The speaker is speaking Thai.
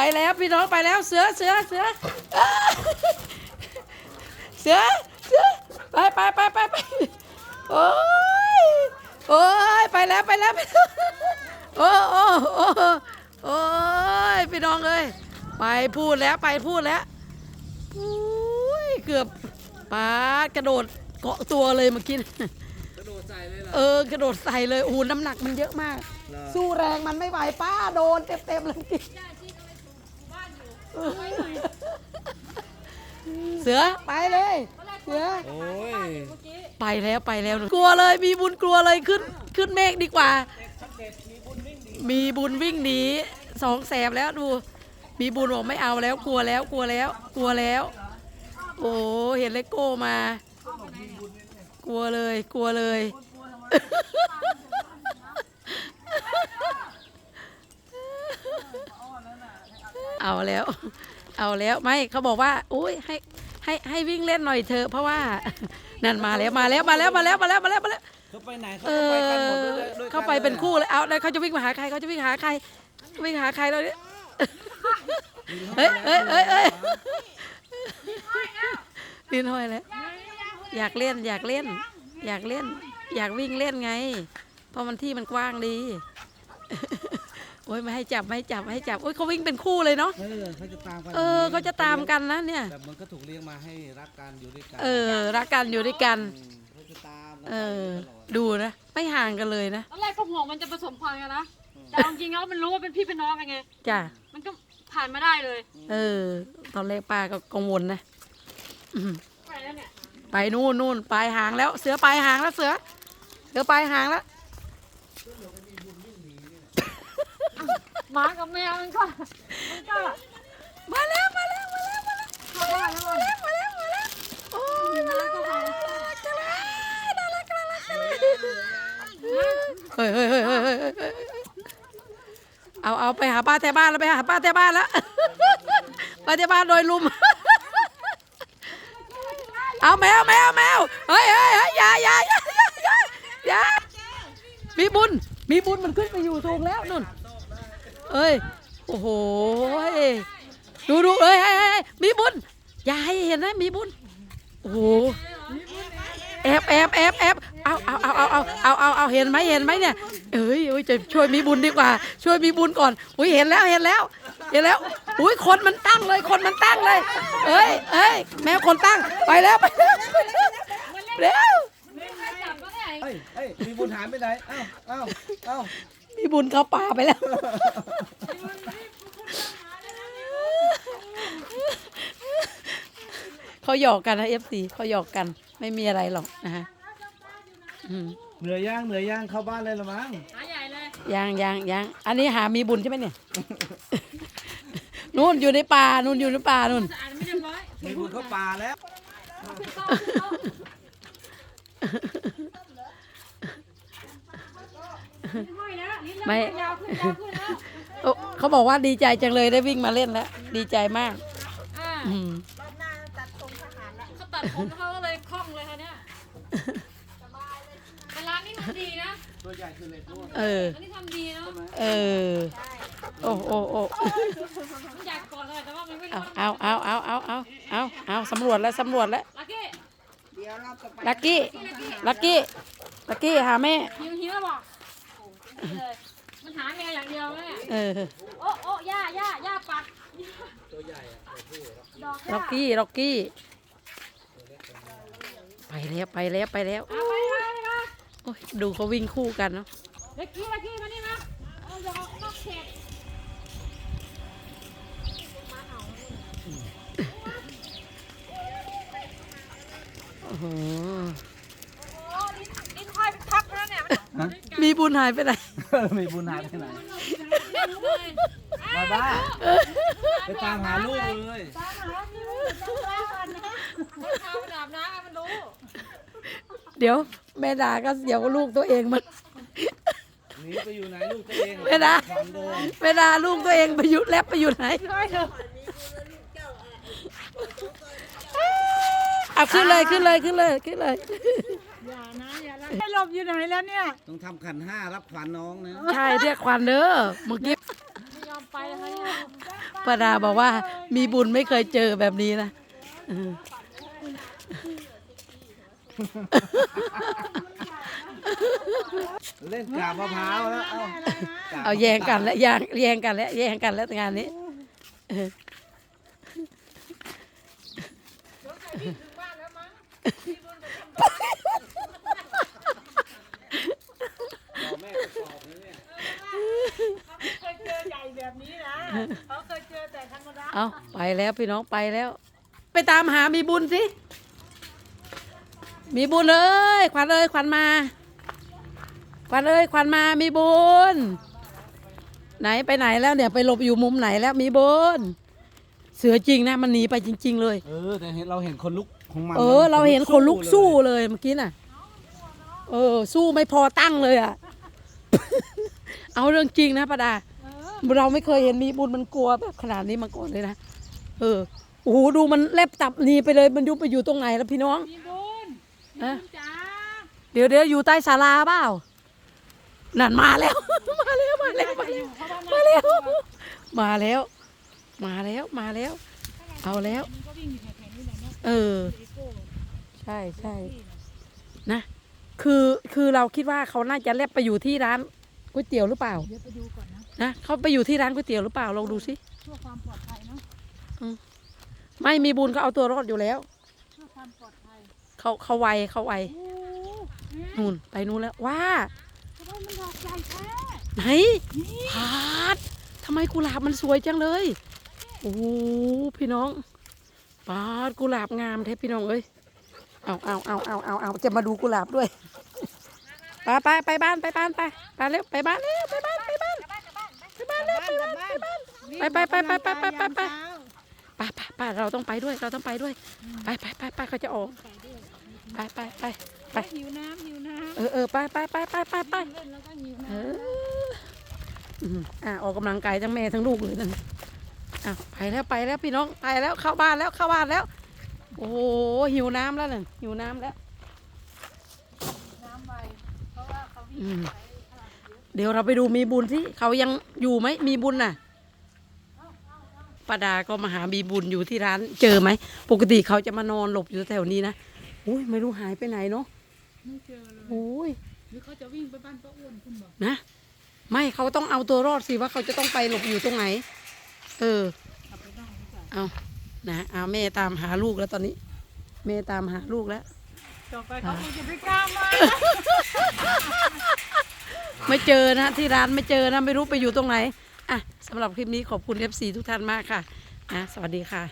ไปแล้วพี่น้องไปแล้วเสือเสือเสืออ้าเสือเสือไปไปไปไปไปโอ้ยโอ้ยไปแล้วไปแล้วไปแล้วโอ้โอ้โอ้โอ้ยพี่น้องเอ้ยไปพูดแล้วไปพูดแล้วอุ้ยเกือบปาดกระโดดเกาะตัวเลยเมื่อกี้กระโดดใส่เลยเหรอเออกระโดดใส่เลยโอ้โหน้ำหนักมันเยอะมากเหรอสู้แรงมันไม่ไหวป้าโดนเต็มๆเลย เสือไปเลย เสือ โอ้ยไปแล้วไปแล้ว กลัวเลยมีบุญกลัวเลยขึ้น ขึ้นเมฆดีกว่า มีบุญวิ่งหนีสองแสบแล้วดู มีบุญบอกไม่เอาแล้วกลัวแล้วกลัวแล้ว กลัวแล้ว โอ้เห็นเลโก้มา กลัวเลยกลัวเลย เอาแล้ว เอาแล้วไม่เขาบอกว่าอุ้ยให้ให้ให้วิ่งเล่นหน่อยเถอะเพราะว่านั่นมาแล้วมาแล้วมาแล้วมาแล้วมาแล้วมาแล้วมาแล้วเขาไปไหนเขาเอก็ไปกันหมดอด้วยด้วยเข้าไปเป็นคู่เลยเอาแล้วเขาจะวิ่งมาหาใครเขาจะวิ่งหาใครวิ่งหาใครแล้วเนี่ยเฮ้ยเฮ้ยเฮ้ยเฮ้ยลินห้อยแล้วอยากเล่นอยากเล่น อยากเล่น อยากวิ่งเล่นไง เพราะมันที่มันกว้างดี โอ้ยไม่ให้จับไม่ให้จับไม่ให้จับโอ้ยเขาวิ่งเป็นคู่เลยเนาะเออเขาจะตามกันเออเขาจะตามกันนะเนี่ย แต่มันก็ถูกเลี้ยงมาให้รักกันอยู่ด้วยกันเออ รักกันอยู่ด้วยกันมเขาจะตามกันเออตลอดดูนะไม่ห่างกันเลยนะตอนแรกก็ห่วงมันจะผสมพันธุ์กันนะ แต่เอาจริงๆแล้วมันรู้ว่าเป็นพี่เป็นน้องกันไง จ้ะมันก็ผ่านมาได้เลยเออ ตอนแรกป้าก็กังวลนะอืมไปแล้วเนี่ยไปนู่นนู่นปลายหางแล้ว เสือปลายหางแล้วเสือเสือปลายหางแล้ว หมากับแมวมันก็มันก็มาแล้วมาแล้วมาแล้วมาแล้วเข้าได้แล้วมันมาแล้วมาแล้วโอ้ยน่ารักน่ารักน่ารักน่ารักน่ารักน่ารักเฮ้ยเฮ้ยเฮ้ยเฮ้ยเฮ้ยเฮ้ยเฮ้ยเอาเอาไปหาป้าแถวบ้านแล้วไปหาป้าแถวบ้านแล้วป้าแถวบ้านโดยลุมเอาแมวแมวแมวเฮ้ยเฮ้ยเฮ้ยยาอย่าอย่าอย่าอย่าอย่ามีบุญมีบุญมันขึ้นไปอยู่สูงแล้วนุ่น เอ้ย โอ้โห ดูดูเอ้ยเฮ้ยเฮ้ยมีบุญ อย่าให้เห็นนะ มีบุญ โอ้โหแอบแอบแอบแอบเอาเอาเอาเอาเอาเอาเอาเอาเห็นไหมเห็นไหมเนี่ยเอ้ยเอ้ยจะช่วยมีบุญดีกว่า ช่วยมีบุญก่อน อุ้ยเห็นแล้วเห็นแล้ว เห็นแล้ว อุ้ยคนมันตั้งเลย คนมันตั้งเลย เอ้ยเอ้ยแมวคนตั้ง ไปแล้วไปแล้วไปแล้วเร็วจับก็ได้เอ้ยเอ้ยมีบุญหายไปไหน เอ้าเอ้าเอ้า มีบุญเข้าป่าไปแล้ว เขาหยอกกันนะเอฟซีเขาหยอกกัน ไม่มีอะไรหรอกนะฮะอืมเหนื่อยย่างเหนื่อยย่างเข้าบ้านเลยละมั้งหาใหญ่เลยยังยังยังอันนี้หามีบุญใช่ไหมเนี่ย นู่นอยู่ในป่านู่นอยู่ในป่านู่น สะอาดไม่เรียบร้อยมีบุญเข้าป่าแล้วห้อยแล้วลิ้นไม่ยาวขึ้นยาวขึ้นแล้ว โอ้เขาบอกว่าดีใจจังเลยได้วิ่งมาเล่นแล้ว ดีใจมากอ่าอืมเขาตัดผมเขาก็เลยคล่องเลยค่ะเนี่ยแต่ร้านนี้ทำดีนะตัวใหญ่คือเล็กนู่นเอออันนี้ทำดีเนาะเออโอ้โอ้โอ้มันอยากก่อนเลยแต่ว่ามันไม่เอารู้เอาเอาเอาเอาเอาเอาเอาสำรวจแล้วสำรวจแล้วลักกี้ลักกี้ลักกี้ลักกี้หาแม่หิวหิวแล้วบอก โอ้โหเลย มันหาแมวอย่างเดียวแม่เออโอ้โอ้ย่าย่าย่าปัด ตัวใหญ่อะตัวผู้อะดอกล็อกกี้ล็อกกี้ ไปแล้วไปแล้วไปแล้วเอาไปไปไปโอ้ยดูเขาวิ่งคู่กันเนาะเล็กกี้เล็กกี้มานี่นะเอาดอกนอกเขตโอ้โหโอ้ลิ้นลิ้นค่อยพักแล้วเนี่ยฮะมีบุญหายไปไหน มีบุญหายไปไหนมันรู้เลยมาบ้าไปตามหาลูกเลยตามหาที่รู้จักบ้านนะมันพามันอาบน้ำมันรู้เดี๋ยวแม่ดาก็เดี๋ยวลูกตัวเองมันหนีไปอยู่ไหนลูกตัวเองไม่ได้ฝันเดินแม่ดาลูกตัวเองไปอยู่แลบไปอยู่ไหนได้เถอะเอาขึ้นเลยขึ้นเลยขึ้นเลยขึ้นเลยอย่านะอย่าละ ให้หลบอยู่ไหนแล้วเนี่ย ต้องทำขันห้ารับขวัญน้องนะใช่เรียกควันเด้อเมื่อกี้ไม่ยอมไปนะคะเนี่ยไปป้าดาบอกว่ามีบุญไม่เคยเจอแบบนี้นะเออเล่นกาบมะพร้าวแล้วเอากบเอาแย่งกันแล้วแย่งแย่งกันแล้วแย่งกันแล้วงานนี้เออ เอาแม่ไปสอบนะเนี่ย เคยเจ อใหญ่แบบนี้นะเขาเคยเจอแต่ธรรมดาเอาไปแล้วพี่น้องไปแล้ว ไปตามหามีบุญสิ มีบุญเอ้ยขวัญเอ้ยขวัญมา ขวัญเอ้ยขวัญมามีบุญ ไหนไปไหนแล้วเนี่ยไปหลบอยู่มุมไหนแล้วมีบุญ เสือจริงนะมันหนีไปจริง ๆ เลย เออแต่เห็นเราเห็นคนลุกของมันเออ เราเห็นคนลุกสู้เลยเมื่อกี้น่ะ เออ สู้ไม่พอตั้งเลยอะ เอาเรื่องจริงนะป้าดา เราไม่เคยเห็นมีบุญมันกลัวแบบขนาดนี้มาก่อนเลยนะ เออ โอ้โห ดูมันแลบตับหนีไปเลย มันยุบไปอยู่ตรงไหนแล้วพี่น้องมีบุญมีฮะบุญจ้าเดี๋ยวเดี๋ยวอยู่ใต้ศาลาเปล่า นั่นมาแล้ว มาแล้ว มาแล้ว มาอแล้วยู่เพราะว่ามาแล้ว มาแล้ว มาแล้ว มาแล้ว เอาแล้วมันก็วิ่งอยู่แถวๆนี้แหละเนาะเออเอโก้ใช่ใช่ที่น่ะนะ คือ คือเราคิดว่าเขาน่าจะแลบไปอยู่ที่ร้านก๋วยเตี๋ยวหรือเปล่า เดี๋ยวไปดูก่อน นะนะเขาไปอยู่ที่ร้านก๋วยเตี๋ยวหรือเปล่าลองดูสิเพื่อความปลอดภัยเนาะไม่มีบุญเขาเอาตัวรอดอยู่แล้ว เพื่อความปลอดภัยเขาเขาไวเขาไวโอ้เนี่ยนู่นไปนู่นแล้วว่าทำไมมันดอกใหญ่แท้ไหนพาดทำไมกุหลาบมันสวยจังเลยโอ้โหพี่น้องปาดกุหลาบงามแท้พี่น้องเอ้ยเอาเอาเอาเอาเอาเอาจะมาดูกุหลาบด้วยไปไปไปบ้านไปบ้านไปไปเร็วไปบ้านเร็วไปบ้านไปบ้าน ไปบ้านเร็วไปบ้านไปบ้านไปไปไปไปไปไปไปไปไปไปไปเราต้องไปด้วยเราต้องไปด้วย ไปไปไปไปเขาจะออกไปไปไปไปหิวน้ำหิวน้เออเออไปไปไปไปไปไปำเล่นแล้วก็หิวเอน้ำออืมอะออกกำลังกายทั้งแม่ทั้งลูกเลยนั่นอะไปแล้วไปแล้วพี่น้องไปแล้วเข้าบ้านแล้วเข้าบ้านแล้ว โอ้โหหิวน้ำแล้วน่ะหิวน้ำแล้ว น้ำไวเพราะว่าเขาวิ่ เยอะเดี๋ยวเราไปดูมีบุญที่เขายังอยู่ไหมมีบุญน่ะป้าดาก็มาหามีบุญอยู่ที่ร้านเจอไหม ปกติเขาจะมานอนหลบอยู่แถวนี้นะอุ้ยไม่รู้หายไปไหนเนาะไม่เจอเลยโอ้ยหรือเขาจะวิ่งไปบ้านป้าอ้วนคุณบอกนะ ไม่เขาต้องเอาตัวรอดสิว่าเขาจะต้องไปหลบอยู่ตรงไหน เออขับไปบ้านดีกว่าเอานะเอาแม่ตามหาลูกแล้วตอนนี้แม่ตามหาลูกแล้วต่อไปเขาคงจะไม่กล้ามา ไม่เจอนะที่ร้านไม่เจอนะไม่รู้ไปอยู่ตรงไหนอะสำหรับคลิปนี้ขอบคุณ FC ทุกท่านมากค่ะนะสวัสดีค่ะ